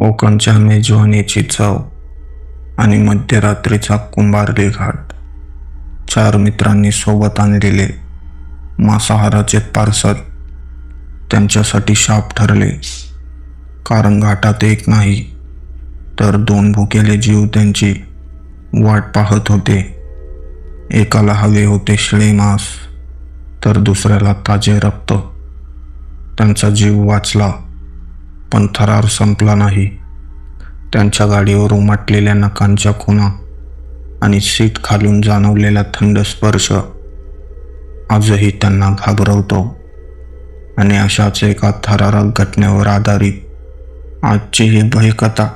कोकणच्या मेजवानीची चव आणि मध्यरात्रीचा कुंभारली घाट. चार मित्रांनी सोबत आणलेले मांसाहाराचे पार्सल त्यांच्यासाठी शाप ठरले. कारण घाटात एक नाही तर दोन भुकेले जीव त्यांची वाट पाहत होते. एकाला हवे होते शिळे मांस तर दुसऱ्याला ताजे रक्त. त्यांचा जीव वाचला. पण थरार संपला नाही. त्यांच्या गाडीवर उमटलेल्या नकांच्या खुणा आणि सीट खालून जाणवलेला थंड स्पर्श आजही त्यांना घाबरवतो. आणि अशाच एका थरारक घटनेवर आधारित आजची ही भयकथा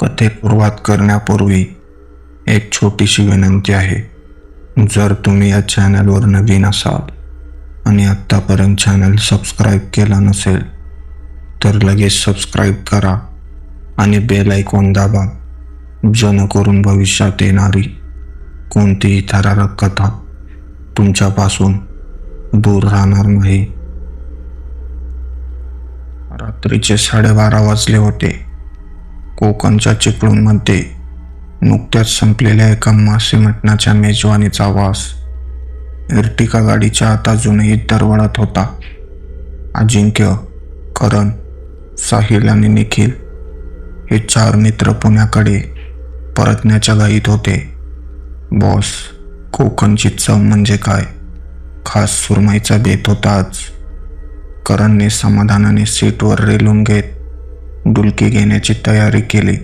कथेपूर्वात करण्यापूर्वी एक छोटीशी विनंती आहे. जर तुम्ही या चॅनलवर नवीन असाल आणि आत्तापर्यंत चॅनल सबस्क्राईब केला नसेल तर लगेच सबस्क्राईब करा आणि बेल आयकॉन दाबा जेणेकरून भविष्यात येणारी कोणतीही थरारक कथा तुमच्यापासून दूर राहणार नाही. रात्रीचे साडेबारा वाजले होते. कोकणच्या चिपळूणमध्ये नुकत्याच संपलेल्या एका मासे मटणाच्या मेजवानीचा वास इर्टिका गाडीच्या आत अजूनही दरवळत होता. अजिंक्य करण साहिल आणि निखिल हे चार मित्र पुण्याकडे परतण्याच्या घाईत होते. बॉस कोकणची चव म्हणजे काय? खास सुरमईचा बेत होता आज. करणने समाधानाने सीटवर रेलून घेत डुलकी घेण्याची तयारी केली.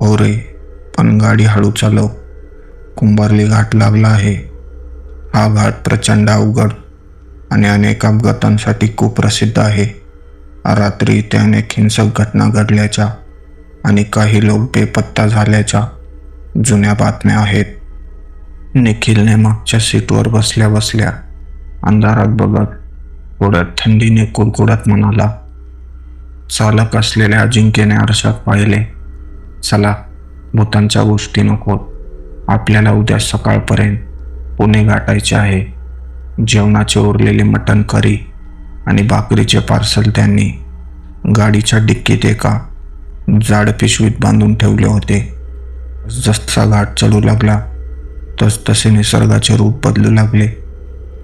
हो रे पण गाडी हळू चालव. कुंभारली घाट लागला आहे. हा घाट प्रचंड अवघड आणि अनेक अपघातांसाठी कुप्रसिद्ध आहे. रात्री इथे अनेक हिंसक घटना घडल्याच्या आणि काही लोक बेपत्ता झाल्याच्या जुन्या बातम्या आहेत. निखिलने मागच्या सीटवर बसल्या बसल्या अंधारात बघत थोड्या थंडीने कुरकुडत म्हणाला चालक असलेल्या अजिंक्यने आरशात पाहिले. चला भूतांच्या गोष्टी नको आपल्याला उद्या सकाळपर्यंत पुणे गाठायचे आहे. जेवणाचे उरलेले मटण करी. आणि भाकरीचे पार्सल त्यांनी गाडीच्या डिक्कीत एका जाड पिशवीत बांधून ठेवले होते. जसा घाट चढू लागला तस तसे निसर्गाचे रूप बदलू लागले.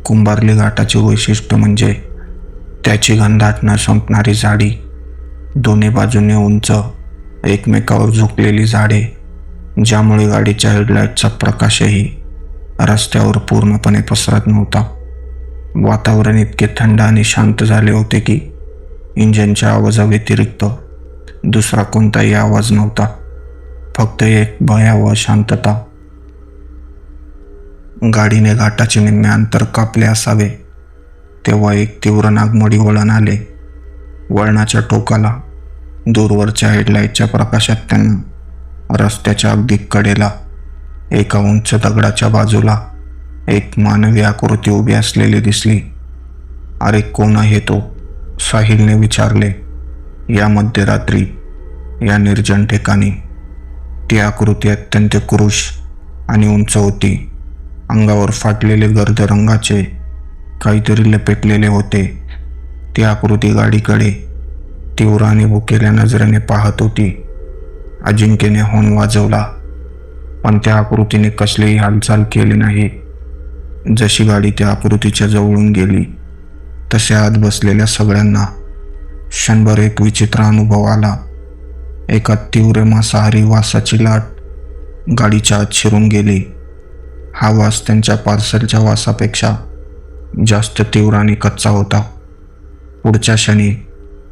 कुंभारली घाटाचे वैशिष्ट्य म्हणजे त्याची गंधाट न संपणारी झाडी दोन्ही बाजूने उंच एकमेकावर झुकलेली झाडे ज्यामुळे गाडीच्या हेडलाईटचा प्रकाशही रस्त्यावर पूर्णपणे पसरत नव्हता. वातावरण इतके थंड आणि शांत झाले होते की इंजनच्या आवाजाव्यतिरिक्त दुसरा कोणताही आवाज नव्हता. फक्त एक भयावह शांतता. गाडीने घाटाचे निम्मे अंतर कापले असावे तेव्हा एक तीव्र नागमोडी वळण आले. वळणाच्या टोकाला दूरवरच्या हेडलाईटच्या प्रकाशात त्यांना रस्त्याच्या अगदी कडेला एका उंच दगडाच्या बाजूला एक मानवी आकृती उभी असलेली दिसली. अरे कोण आहे तो? साहिलने विचारले. या मध्यरात्री या निर्जन ठिकाणी. ती आकृती अत्यंत क्रुश आणि उंच होती. अंगावर फाटलेले गर्द रंगाचे काहीतरी लपेटलेले होते. ती आकृती गाडीकडे तीव्र आणि भुकेल्या नजरेने पाहत होती. अजिंक्यने हॉर्न वाजवला पण त्या आकृतीने कसलीही हालचाल केली नाही. जशी गाडी त्या आकृतीच्या जवळून गेली तसे आत बसलेल्या सगळ्यांना क्षणभर एक विचित्र अनुभव आला. एका तीव्र मांसाहारी वासाची लाट गाडीच्या आत शिरून गेली. हा वास त्यांच्या पार्सलच्या वासापेक्षा जास्त तीव्र आणि कच्चा होता. पुढच्या क्षणी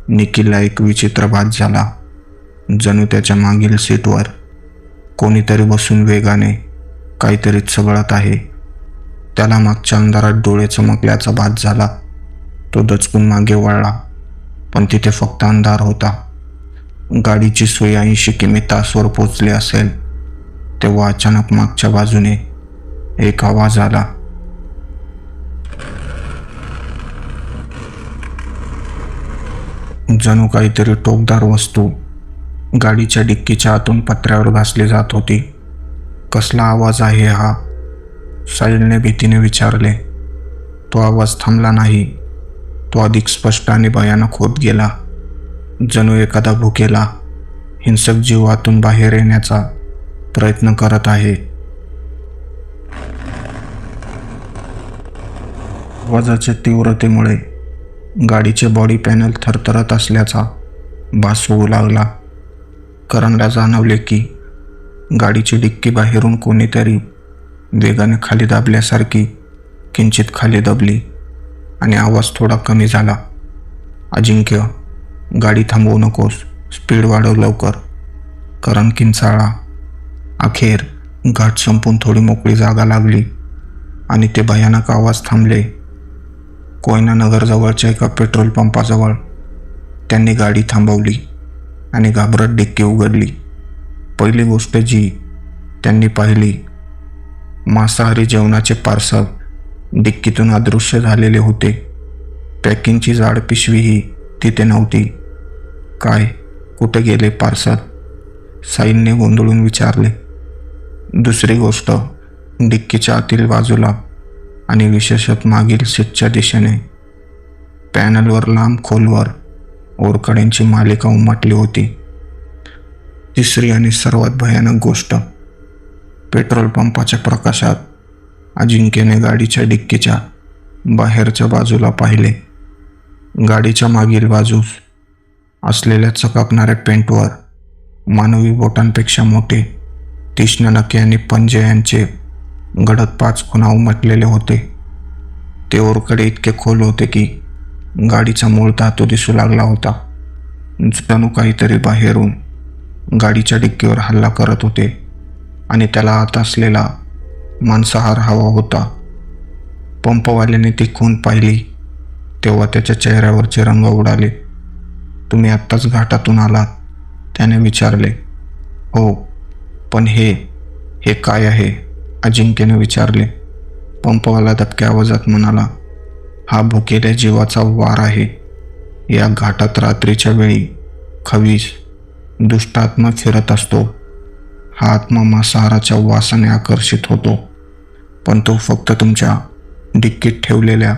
निखिलला एक विचित्र भात झाला. जणू त्याच्या मागील सीटवर कोणीतरी बसून वेगाने काहीतरी चघळत आहे. त्याला मागच्या अंधारात डोळे चमकल्याचा भात झाला. तो दचकून मागे वळला पण तिथे फक्त अंधार होता. गाडीची सोय ऐंशी किमी तासवर पोचली असेल तेव्हा अचानक मागच्या बाजूने एक आवाज आला. जणू काहीतरी टोकदार वस्तू गाडीच्या डिक्कीच्या आतून पत्र्यावर घासली जात होती. कसला आवाज आहे हा? साहिलने भीतीने विचारले तो आवाज थांबला नाही. तो अधिक स्पष्ट आणि भयानक होत गेला. जणू एखादा भुकेला हिंसक जीवातून बाहेर येण्याचा प्रयत्न करत आहे. आवाजाच्या तीव्रतेमुळे गाडीचे बॉडी पॅनल थरथरत असल्याचा भास होऊ लागला. करणला जाणवले की गाडीची डिक्की बाहेरून कोणीतरी वेगाने खाली दाबल्यासारखी किंचित खाली दबली आणि आवाज थोडा कमी झाला. अजिंक्य गाडी थांबवू नकोस. स्पीड वाढव लवकर. करण किंचाळा. अखेर घाट संपून थोडी मोकळी जागा लागली आणि ते भयानक आवाज थांबले. कोयनानगरजवळच्या एका पेट्रोल पंपाजवळ त्यांनी गाडी थांबवली आणि घाबरत डिक्की उघडली. पहिली गोष्ट जी त्यांनी पाहिली मांसाहारी जेवणाचे पार्सल डिक्कीतून अदृश्य झालेले होते. पॅकिंगची जाड पिशवीही तिथे नव्हती. काय कुठे गेले पार्सल? साईनने गोंधळून विचारले. दुसरी गोष्ट डिक्कीच्या आतील बाजूला आणि विशेषत मागील सीटच्या दिशेने पॅनलवर लांब खोलवर ओरकड्यांची मालिका उमटली होती. तिसरी आणि सर्वात भयानक गोष्ट पेट्रोल पंपाच्या प्रकाशात अजिंक्यने गाडीच्या डिक्कीच्या बाहेरच्या बाजूला पाहिले. गाडीच्या मागील बाजूस असलेल्या चकाकणाऱ्या पेंटवर मानवी बोटांपेक्षा मोठे तीक्ष्ण नके आणि पंजे यांचे गडद पाच खुणा उमटलेले होते. ते ओरकडे इतके खोल होते की गाडीचा मूळ धातू दिसू लागला होता. जणू काहीतरी बाहेरून गाडीच्या डिक्कीवर हल्ला करत होते. आणि त्याला आत असलेला मांसाहार हवा होता. पंपवाल्याने ती खून पाहिली. तेव्हा त्याच्या चेहऱ्यावरचे रंग उडाले. तुम्ही आत्ताच घाटातून आलात त्याने विचारले. हो पण हे हे काय आहे? अजिंक्यने विचारले. पंपवाला दबक्या आवाजात म्हणाला हा भुकेल्या जीवाचा वार आहे. या घाटात रात्रीच्या वेळी खवीस दुष्टात्मा फिरत असतो. हा आत्मा मांसाहाराच्या वासाने आकर्षित होतो. पण तो फक्त तुमच्या डिक्कीत ठेवलेल्या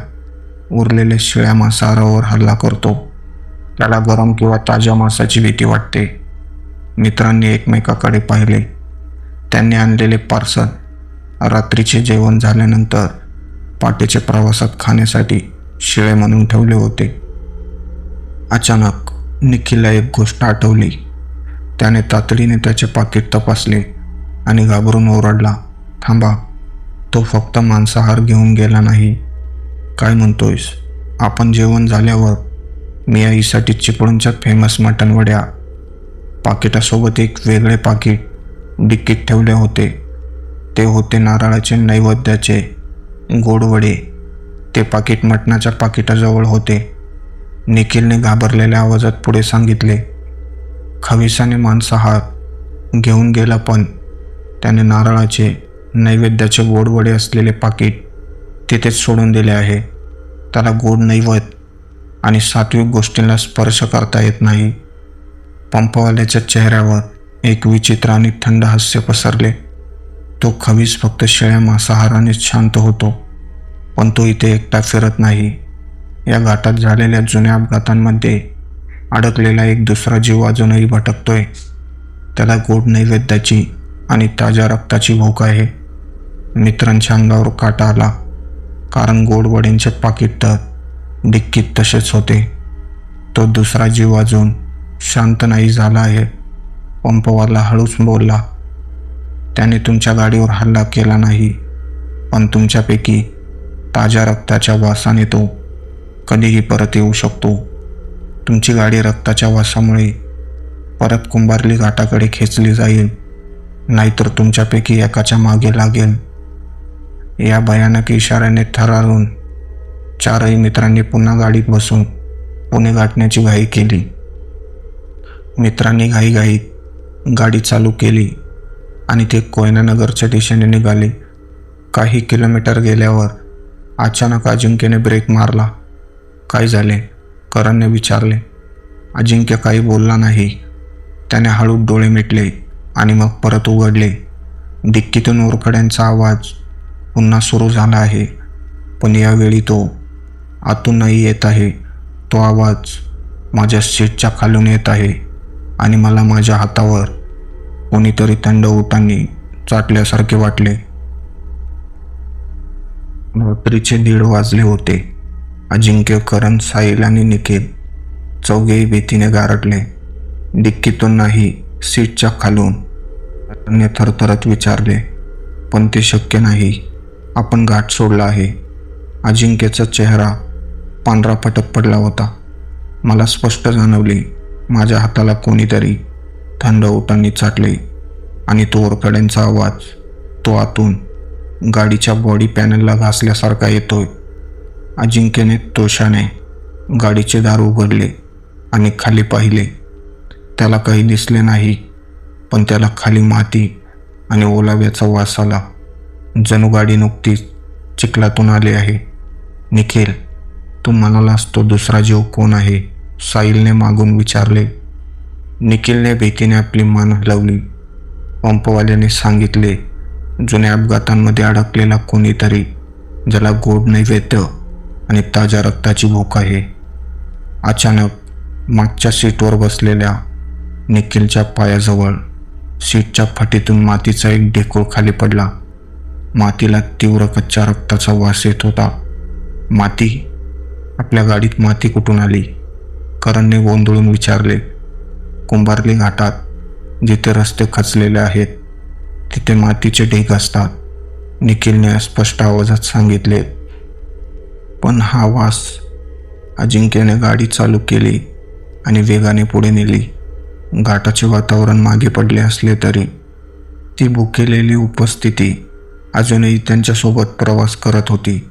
उरलेल्या शिळ्या मांसाहारावर हल्ला करतो. त्याला गरम किंवा ताज्या मांसाची भीती वाटते. मित्रांनी एकमेकाकडे पाहिले. त्यांनी आणलेले पार्सल रात्रीचे जेवण झाल्यानंतर पाटेच्या प्रवासात खाण्यासाठी शिळे म्हणून ठेवले होते. अचानक निखिलला एक गोष्ट आठवली. त्याने तातडीने त्याचे पाकिट तपासले आणि घाबरून ओरडला थांबा तो फक्त मांसाहार घेऊन गेला नाही. काय म्हणतोयस? आपण जेवण झाल्यावर मी आईसाठी चिपळूणच्या फेमस मटण वड्या पाकिटासोबत एक वेगळे पाकिट डिक्कीत ठेवले होते. ते होते नारळाचे नैवेद्याचे गोडवडे ते पाकिट मटणाच्या पाकिटाजवळ होते. निखिलने घाबरलेल्या आवाजात पुढे सांगितले खविसाने मांसाहार घेऊन गेला पण त्याने नारळाचे नैवेद्याचे गोडवडे असलेले पाकिट तिथेच सोडून दिले आहे. त्याला गोड नैवत आणि सात्विक गोष्टींना स्पर्श करता येत नाही. पंपवाल्याच्या चेहऱ्यावर एक विचित्र आणि थंड हास्य पसरले. तो खवीस फक्त शेळ्या मांसाहारानेच शांत होतो पण तो इथे एकटा फिरत नाही. या घाटात झालेल्या जुन्या अपघातांमध्ये अडकलेला एक दुसरा जीव अजूनही भटकतोय. त्याला गोड नैवेद्याची आणि ताज्या रक्ताची भूक आहे. मित्रांच्या अंगावर काटा आला कारण गोड वड्यांचे पाकिट तर डिक्कीत तसेच होते. तो दुसरा जीव अजून शांत नाही झाला आहे. पंपवाला हळूच बोलला त्याने तुमच्या गाडीवर हल्ला केला नाही पण तुमच्यापैकी ताज्या रक्ताच्या वासाने तो कधीही परत येऊ शकतो. तुमची गाडी रक्ताच्या वासामुळे परत कुंभारली घाटाकडे खेचली जाईल. नाहीतर तुमच्यापैकी एकाच्या मागे लागेल. या भयानक इशाऱ्याने थरारून चारही मित्रांनी पुन्हा गाडीत बसून पुणे गाठण्याची घाई केली. मित्रांनी घाईघाईत गाडी चालू केली आणि ते कोयनानगरच्या दिशेने निघाले. काही किलोमीटर गेल्यावर अचानक अजिंक्यने ब्रेक मारला. काय झाले? करणने विचारले अजिंक्य काही बोलला नाही. त्याने हळू डोळे मिटले आणि मग परत उघडले. डिक्कीतून ओरखड्यांचा आवाज पुन्हा सुरू झाला आहे. पण यावेळी तो आतूनही येत आहे. तो आवाज माझ्या सीटच्या खालून येत आहे आणि मला माझ्या हातावर कोणीतरी थंड ओटांनी चाटल्यासारखे वाटले. रात्रीचे दीड वाजले होते. अजिंक्य करण साहिल आणि निखिल चौघेही भीतीने गारटले डिक्कीतून नाही सीटच्या खालून. करणने थरथरत विचारले पण ते शक्य नाही. आपण घाट सोडला आहे. अजिंक्यचा चेहरा पांढरा पटक पडला होता. मला स्पष्ट जाणवली माझ्या हाताला कोणीतरी थंड ओटांनी चाटले आणि तो ओरकड्यांचा आवाज तो आतून गाडीच्या बॉडी पॅनलला घासल्यासारखा येतोय. अजिंक्यने तोशाने गाडीचे दार उघडले आणि खाली पाहिले. त्याला काही दिसले नाही पण त्याला खाली माती आणि ओलाव्याचा वास आला. जणू गाडी नुकतीच चिखलातून आली आहे. निखिल तू म्हणालास तो दुसरा जीव कोण आहे? साहिलने मागून विचारले. निखिलने भीतीने आपली मान हलवली. पंपवाल्याने सांगितले जुन्या अपघातांमध्ये अडकलेला कोणीतरी ज्याला गोड नैवेद्य आणि ताज्या रक्ताची भूक आहे. अचानक मागच्या सीटवर बसलेल्या निखिलच्या पायाजवळ सीटच्या फाटीतून मातीचा एक ढेकूळ खाली पडला. मातीला तीव्र कच्च्या रक्ताचा वास येत होता. माती आपल्या गाडीत माती कुठून आली? करणने गोंधळून विचारले. कुंभारली घाटात जिथे रस्ते खचलेले आहेत तिथे मातीचे ढीग असतात. निखिलने स्पष्ट आवाजात सांगितले पण हा वास अजिंक्यने गाडी चालू केली आणि वेगाने पुढे नेली. घाटाचे वातावरण मागे पडले असले तरी ती भुकेलेली उपस्थिती अजूनही त्यांच्यासोबत प्रवास करत होती.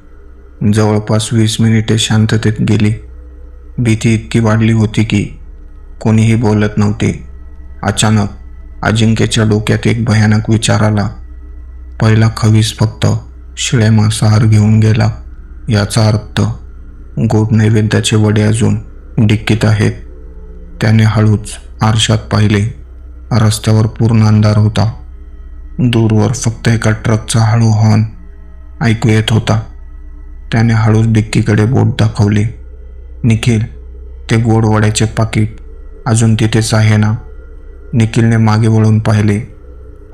जवळपास वीस मिनिटे शांततेत गेली. भीती इतकी वाढली होती की कोणीही बोलत नव्हते. अचानक अजिंक्यच्या डोक्यात एक भयानक विचार आला. पहिला खवीस फक्त शिळ्या मांसाहार घेऊन गेला. याचा अर्थ गोड नैवेद्याचे वडे अजून डिक्कीत आहेत. त्याने हळूच आरशात पाहिले. रस्त्यावर पूर्ण अंधार होता. दूरवर फक्त एका ट्रकचा हळू हॉर्न ऐकू येत होता. त्याने हळूच डिक्कीकडे बोट दाखवली. निखिल ते गोड वड्याचे पाकिट अजून तिथेच आहे ना? निखिलने मागे वळून पाहिले.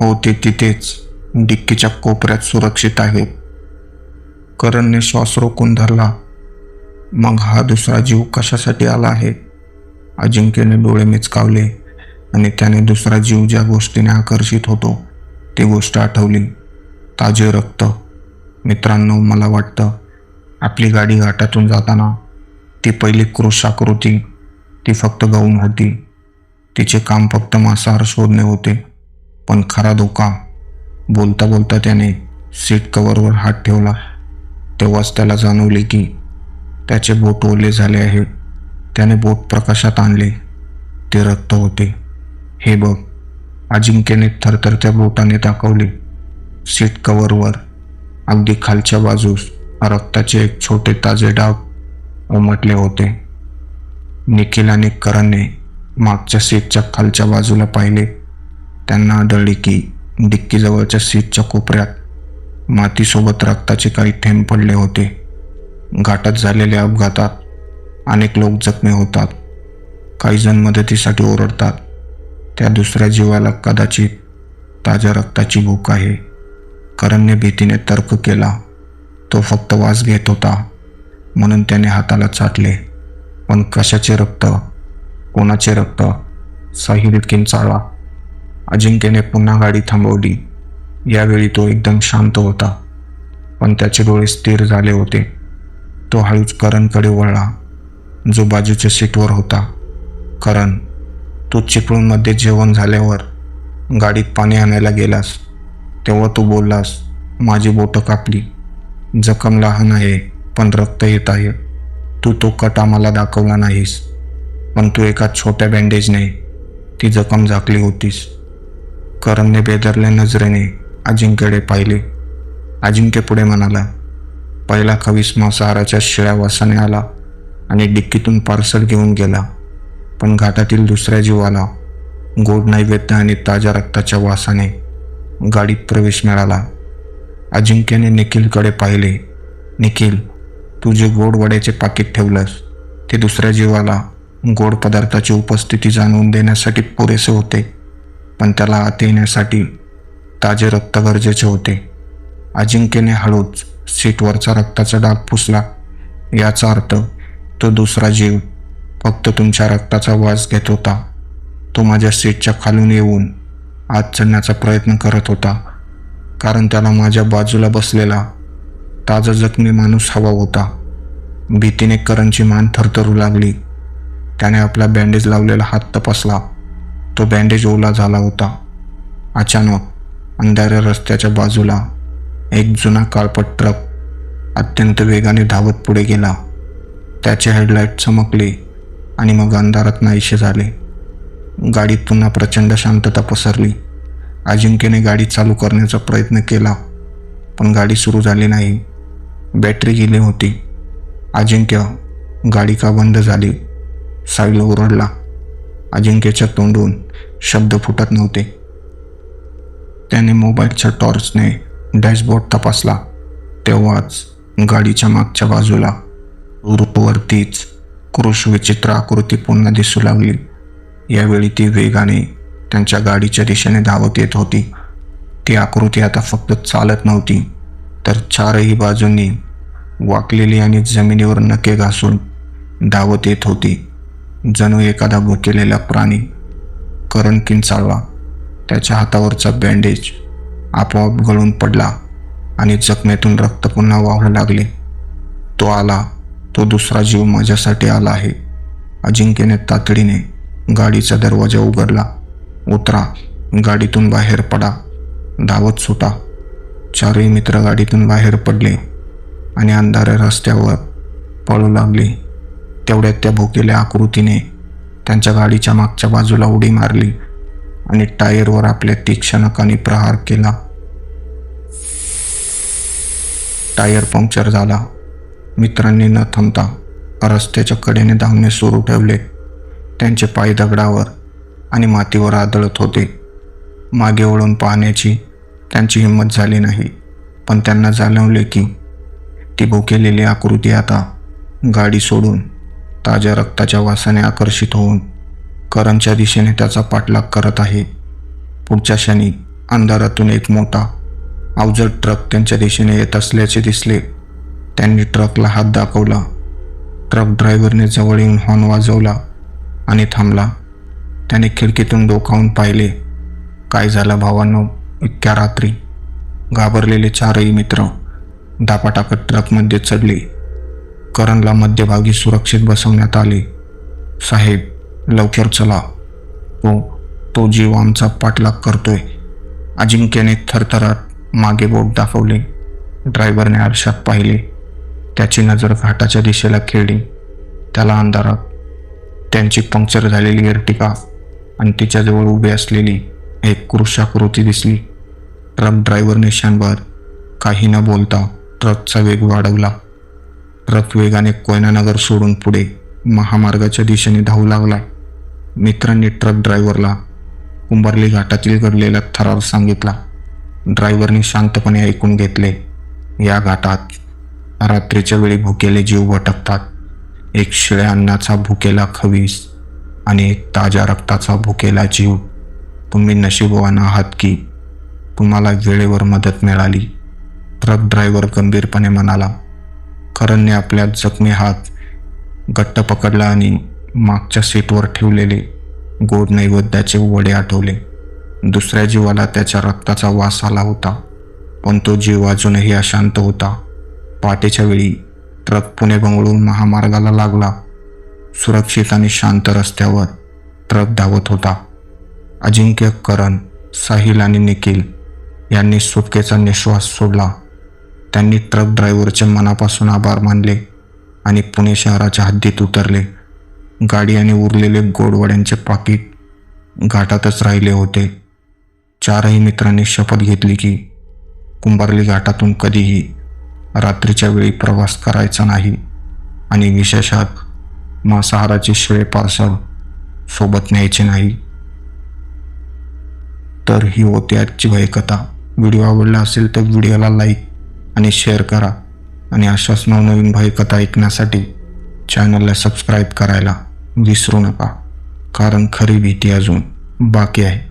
हो ते तिथेच डिक्कीच्या कोपऱ्यात सुरक्षित आहे करणने श्वास रोखून धरला. मग हा दुसरा जीव कशासाठी आला आहे? अजिंक्यने डोळे मिचकावले आणि त्याने दुसरा जीव ज्या गोष्टीने आकर्षित होतो ती गोष्ट आठवली. ताजे रक्त. मित्रांनो मला वाटतं आपली गाडी घाटातून जाताना ती पहिली कृषाकृती ती फक्त गौण होती. तिचे काम फक्त मांसाहार शोधणे होते पण खरा धोका. बोलता बोलता त्याने सीट कव्हरवर हात ठेवला. तेव्हाच त्याला जाणवले की त्याचे बोट ओले झाले आहे त्याने बोट प्रकाशात आणले. ते रक्त होते. हे बघ अजिंक्यने थरथरत्या बोटाने दाखवले. सीट कव्हरवर अगदी खालच्या बाजूस रक्ताचे एक छोटे ताजे डाग उमटले होते. निखिल आणि करणने मागच्या सीटच्या खालच्या बाजूला पाहिले. त्यांना आढळले की डिक्कीजवळच्या सीटच्या कोपऱ्यात मातीसोबत रक्ताचे काही थेंब पडले होते. घाटात झालेल्या अपघातात अनेक लोक जखमी होतात. काही जण मदतीसाठी ओरडतात. त्या दुसऱ्या जीवाला कदाचित ताज्या रक्ताची भूक आहे. करणने भीतीने तर्क केला. तो फक्त वास घेत होता. म्हणून त्याने हाताला चाटले. पण कशाचे रक्त? कोणाचे रक्त? साहिल चाळा अजिंक्यने पुन्हा गाडी थांबवली. यावेळी तो एकदम शांत होता. पण त्याचे डोळे स्थिर झाले होते. तो हळूच करणकडे वळला. जो बाजूच्या सीटवर होता. करण तू चिपळूणमध्ये जेवण झाल्यावर गाडीत पाणी आणायला गेलास. तेव्हा तू बोललास माझी बोटं कापली. जखम लहान आहे पण रक्त येत आहे. तू तो कट आम्हाला दाखवला नाहीस. पण तू एका छोट्या बँडेजने ती जखम झाकली होतीस. करणने बेदरल्या नजरेने अजिंक्यकडे पाहिले. अजिंक्य पुढे म्हणाला पहिला खवीस मांसाहाराच्या शिळ्या वासाने आला आणि डिक्कीतून पार्सल घेऊन गेला. पण घाटातील दुसऱ्या जीवाला गोड नैवेद्य आणि ताज्या रक्ताच्या वासाने गाडीत प्रवेश मिळाला. अजिंक्यने निखिलकडे पाहिले. निखिल तू जे गोड वड्याचे पाकिट ठेवलंस ते दुसऱ्या जीवाला गोड पदार्थाची उपस्थिती जाणवून देण्यासाठी पुरेसे होते. पण त्याला आत येण्यासाठी ताजे रक्त गरजेचे होते. अजिंक्यने हळूच सीटवरचा रक्ताचा डाग पुसला. याचा अर्थ तो दुसरा जीव फक्त तुमच्या रक्ताचा वास घेत होता. तो माझ्या सीटच्या खालून येऊन आत चढण्याचा प्रयत्न करत होता कारण त्याला माझ्या बाजूला बसलेला ताजा जखमी माणूस हवा होता. भीतीने करणची मान थरथरू लागली. त्याने आपला बँडेज लावलेला हात तपासला. तो बँडेज ओला झाला होता. अचानक अंधाऱ्या रस्त्याच्या बाजूला एक जुना काळपट ट्रक अत्यंत वेगाने धावत पुढे गेला. त्याचे हेडलाईट चमकले आणि मग अंधारात नाहीसे झाले. गाडीत पुन्हा प्रचंड शांतता पसरली. अजिंक्यने गाडी चालू करण्याचा प्रयत्न केला पण गाडी सुरू झाली नाही. बॅटरी गेली होती. अजिंक्य गाडी का बंद झाली. साहिल ओरडला. अजिंक्यच्या तोंडून शब्द फुटत नव्हते. त्याने मोबाईलच्या टॉर्चने डॅशबोर्ड तपासला. तेव्हाच गाडीच्या मागच्या बाजूला रूपवरतीच क्रुश विचित्र आकृती पुन्हा दिसू लागली. यावेळी ती वेगाने त्यांच्या गाडीच्या दिशेने धावत येत होती. ती आकृती आता फक्त चालत नव्हती तर चारही बाजूंनी वाकलेली आणि जमिनीवर नके घासून धावत येत होती. जणू एखादा भुकेलेला प्राणी करण किंचाळला त्याच्या हातावरचा बँडेज आपोआप गळून पडला आणि जखमेतून रक्त पुन्हा वाहू लागले. तो आला. तो दुसरा जीव माझ्यासाठी आला आहे. अजिंक्यने तातडीने गाडीचा दरवाजा उघडला. उतरा. गाडीतून बाहेर पडा. धावत सुटा. चारही मित्र गाडीतून बाहेर पडले आणि अंधाऱ्या रस्त्यावर पळू लागले. तेवढ्यात त्या भोकेल्या आकृतीने त्यांच्या गाडीच्या मागच्या बाजूला उडी मारली. आणि टायरवर आपल्या तीक्ष्ण प्रहार केला. टायर पंक्चर झाला. मित्रांनी न थांबता रस्त्याच्या कडेने धावणे सुरू ठेवले. त्यांचे पाय दगडावर आणि मातीवर आदळत होते. मागे वळून पाहण्याची त्यांची हिंमत झाली नाही पण त्यांना जाणवले की ती भुकेलेली आकृती आता गाडी सोडून ताज्या रक्ताच्या वासाने आकर्षित होऊन करणच्या दिशेने त्याचा पाठलाग करत आहे. पुढच्या क्षणी अंधारातून एक मोठा अवजड ट्रक त्यांच्या दिशेने येत असल्याचे दिसले. त्यांनी ट्रकला हात दाखवला. ट्रक ड्रायव्हरने जवळ येऊन हॉर्न वाजवला आणि थांबला. त्याने खिडकीतून डोकावून पाहिले. काय झालं भावांनो? इतक्या रात्री? घाबरलेले चारही मित्र धापा ट्रकमध्ये चढले. करणला मध्यभागी सुरक्षित बसवण्यात आले. साहेब लवकर चला. तो तो जीव आमचा पाठलाग करतोय. अजिंक्यने थरथरात मागे बोट दाखवले. ड्रायव्हरने आरशात पाहिले. त्याची नजर घाटाच्या दिशेला खेळली. त्याला अंधारात. त्यांची पंक्चर झालेली एर्टिका आणि तिच्याजवळ उभी असलेली एक कृषाकृती दिसली. ट्रक ड्रायव्हरने शानभर काही न बोलता ट्रकचा वेग वाढवला. ट्रक वेगाने कोयनानगर सोडून पुढे महामार्गाच्या दिशेने धावू लागला. मित्रांनी ट्रक ड्रायव्हरला कुंभारली घाटातील घडलेला थरार सांगितला. ड्रायव्हरने शांतपणे ऐकून घेतले या घाटात रात्रीच्या वेळी भुकेले जीव भटकतात. एक शिळ्या अन्नाचा भुकेला खवीस आणि एक ताज्या रक्ताचा भुकेला जीव. तुम्ही नशीबवान आहात की तुम्हाला वेळेवर मदत मिळाली. ट्रक ड्रायव्हर गंभीरपणे म्हणाला करणने आपल्या जखमी हात घट्ट पकडला आणि मागच्या सीटवर ठेवलेले गोड नैवेद्याचे वडे आठवले. दुसऱ्या जीवाला त्याच्या रक्ताचा वास आला होता पण तो जीव अजूनही अशांत होता. पाटेच्या वेळी ट्रक पुणे बंगळूर महामार्गाला लागला. सुरक्षित आणि शांत रस्त्यावर ट्रक धावत होता. अजिंक्य करण साहिल आणि निखिल यांनी सुटकेचा निश्वास सोडला. त्यांनी ट्रक ड्रायव्हरचे मनापासून आभार मानले आणि पुणे शहराच्या हद्दीत उतरले. गाडी आणि उरलेले गोडवड्यांचे पाकिट घाटातच राहिले होते. चारही मित्रांनी शपथ घेतली की कुंभारली घाटातून कधीही रात्रीच्या वेळी प्रवास करायचा नाही आणि विशेषात मांसाहाराचे शिळे पार्सल सोबत न्यायचे नाही. तर ही होती आजची भयकथा. व्हिडिओ आवडला असेल तर व्हिडिओला लाईक आणि शेअर करा आणि अशाच नवनवीन भयकथा ऐकण्यासाठी चॅनलला सबस्क्राईब करायला विसरू नका. कारण खरी भीती अजून बाकी आहे.